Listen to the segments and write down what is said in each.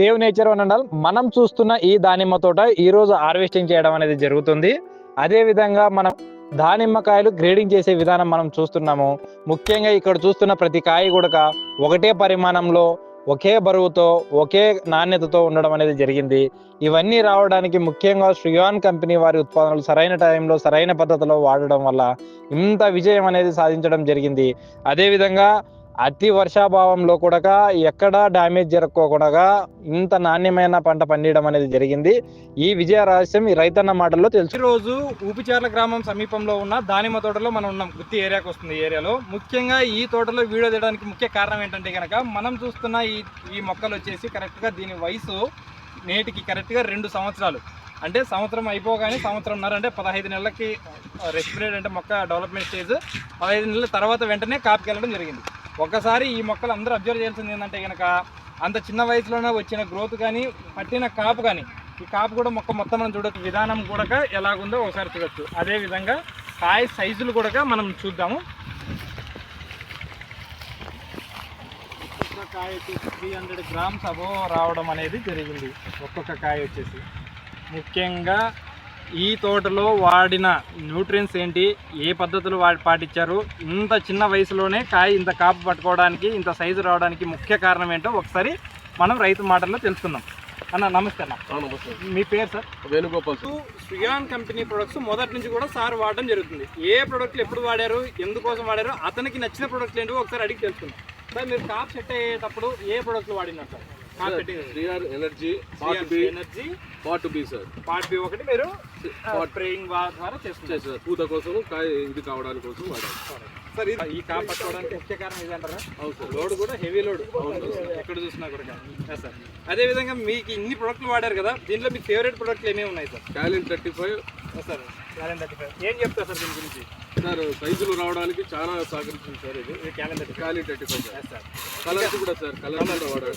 Save nature వనండల్ మనం చూస్తున్న ఈ దానిమ్మ తోట ఈ రోజు హార్వెస్టింగ్ చేయడం అనేది జరుగుతుంది. అదే విధంగా మనం దానిమ్మకాయలు గ్రేడింగ్ చేసే విధానం మనం చూస్తున్నాము. ముఖ్యంగా ఇక్కడ చూస్తున్న ప్రతి కాయ కూడా ఒకటే పరిమాణంలో ఒకే బరువుతో ఒకే నాణ్యతతో ఉండడం అనేది జరిగింది. ఇవన్నీ రావడానికి ముఖ్యంగా శ్రీయాన్ కంపెనీ వారి ఉత్పాదనలు సరైన టైంలో సరైన పద్ధతిలో వాడడం వల్ల ఇంత విజయం అనేది సాధించడం జరిగింది. అదేవిధంగా అతి వర్షాభావంలో కూడా ఎక్కడా డ్యామేజ్ జరగకోకుండా ఇంత నాణ్యమైన పంట పండియడం అనేది జరిగింది. ఈ విజయ రహస్యం ఈ రైతన్న మాటల్లో తెలుసు. రోజు ఊపిచార్ల గ్రామం సమీపంలో ఉన్న దానిమ్మ తోటలో మనం ఉన్నాం. గుత్తి ఏరియాకి వస్తుంది ఈ ఏరియాలో. ముఖ్యంగా ఈ తోటలో వీడియో తీయడానికి ముఖ్య కారణం ఏంటంటే కనుక మనం చూస్తున్న ఈ ఈ మొక్కలు వచ్చేసి కరెక్ట్గా దీని వయసు నేటికి కరెక్ట్గా రెండు సంవత్సరాలు. అంటే సంవత్సరం అయిపోగానే సంవత్సరంన్నర అంటే పదహైదు నెలలకి రెస్పిరేట్ అంటే మొక్క డెవలప్మెంట్ స్టేజ్ పదహైదు నెలల తర్వాత వెంటనే కాపుకి వెళ్ళడం జరిగింది. ఒక్కసారి ఈ మొక్కలు అందరూ అబ్జర్వ్ చేయాల్సింది ఏంటంటే కనుక అంత చిన్న వయసులోనే వచ్చిన గ్రోత్ కానీ పట్టిన కాపు కానీ ఈ కాపు కూడా మొక్క మొత్తం మనం చూడొచ్చు. విధానం కూడా ఎలాగుందో ఒకసారి చూడొచ్చు. అదే విధంగా కాయ సైజులు కూడా మనం చూద్దాము. ఒక్కొక్క కాయ వచ్చేసి త్రీ హండ్రెడ్ గ్రామ్స్ అబో రావడం అనేది జరిగింది. ఒక్కొక్క కాయ వచ్చేసి. ముఖ్యంగా ఈ తోటలో వాడిన న్యూట్రియన్స్ ఏంటి? ఏ పద్ధతులు వాడి పాటించారు? ఇంత చిన్న వయసులోనే కాయ ఇంత కాపు పట్టుకోవడానికి ఇంత సైజు రావడానికి ముఖ్య కారణం ఏంటో ఒకసారి మనం రైతు మాటల్లో తెలుసుకుందాం. అన్న నమస్తే అన్న. నమస్తే. మీ పేరు సార్? వేణుగోపాల్ సార్. సుయాన్ కంపెనీ ప్రొడక్ట్స్ మొదటి నుంచి కూడా సార్ వాడడం జరుగుతుంది. ఏ ప్రొడక్ట్లు ఎప్పుడు వాడారు? ఎందుకోసం వాడారు? అతనికి నచ్చిన ప్రొడక్ట్లు ఏంటో ఒకసారి అడిగి తెలుసుకుందాం. సార్ మీరు కాప్ సెట్ అయ్యేటప్పుడు ఏ ప్రొడక్ట్లు వాడినారు sir? శ్రీఆర్ energy part B energy part B sir part B ఒకటి మీరు స్ప్రేయింగ్ ద్వారా చేస్తున్నారు. చేస్తారు పూత కోసం ఇది కావడానికి కోసం వాడాలి సార్ ఇది ఈ కాప్ పట్టుకోవడానికి ముఖ్య కారణం ఇదంటారా అవును సార్ లోడ్ కూడా హెవీ లోడ్ ఎక్కడ చూసినా కూడా సార్ అదే విధంగా మీకు ఇన్ని ప్రొడక్ట్లు వాడారు కదా దీంట్లో మీ ఫేవరెట్ ప్రొడక్ట్లు ఏమేమి ఉన్నాయి సార్ క్యాలిన్ థర్టీ ఫైవ్ సార్ క్యాలెండర్ ఏం చెప్తారు సార్ దీని గురించి? సార్ సైజులు రావడానికి చాలా సహకరించింది సార్ ఇది. Calendar five sir sir colours కూడా సార్ కలర్స్ కూడా వాడారు.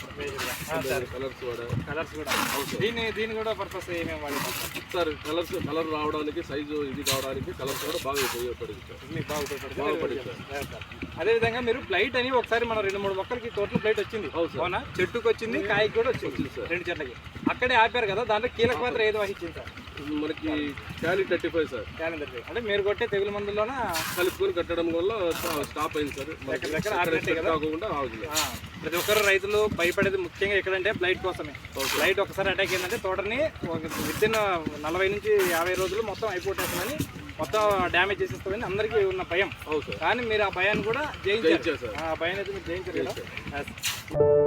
సార్ కలర్స్ కూడా. కలర్స్ కూడా దీని దీని కూడా పర్పస్ ఏమేమి వాడారు? సార్ కలర్స్ కలర్ రావడానికి సైజు ఇది కావడానికి కలర్స్ కూడా బాగా ఉపయోగపడింది సార్. మీకు బాగా ఉపయోగపడుతుంది. బాగుపడింది Yes, sir. అదే విధంగా మీరు ఫ్లైట్ అని ఒకసారి మన రెండు మూడు మొక్కలకి తోటలో ఫ్లైట్ వచ్చింది. అవును సార్. చెట్టుకు వచ్చింది కాయకి కూడా వచ్చింది. వచ్చింది సార్. రెండు చెట్లకి. అక్కడే ఆపారు కదా దాంట్లో కీలక పాత్ర ఏది వహించింది సార్? మనకి క్యాలిన్ థర్టీ ఫైవ్ సార్. క్యాలెండర్ అంటే మీరు కొట్టే తెగులు మందులోన కలుపుకొని కట్టడం వల్ల స్టా- స్టాప్ అయింది సార్? కాకుండా ఆగుతుంది. ప్రతి ఒక్కరు రైతులు భయపడేది ముఖ్యంగా ఎక్కడంటే ఫ్లైట్ కోసమే. ఫ్లైట్ ఒకసారి అటాక్ అయిందంటే తోటని విత్ ఇన్ నలభై నుంచి యాభై రోజులు మొత్తం అయిపోతుందని మొత్తం డ్యామేజ్ చేసేస్తుందని అందరికీ ఉన్న భయం. కానీ మీరు ఆ భయాన్ని కూడా జయించారు. ఆ భయాన్ని అయితే మీరు జయించారు కదా.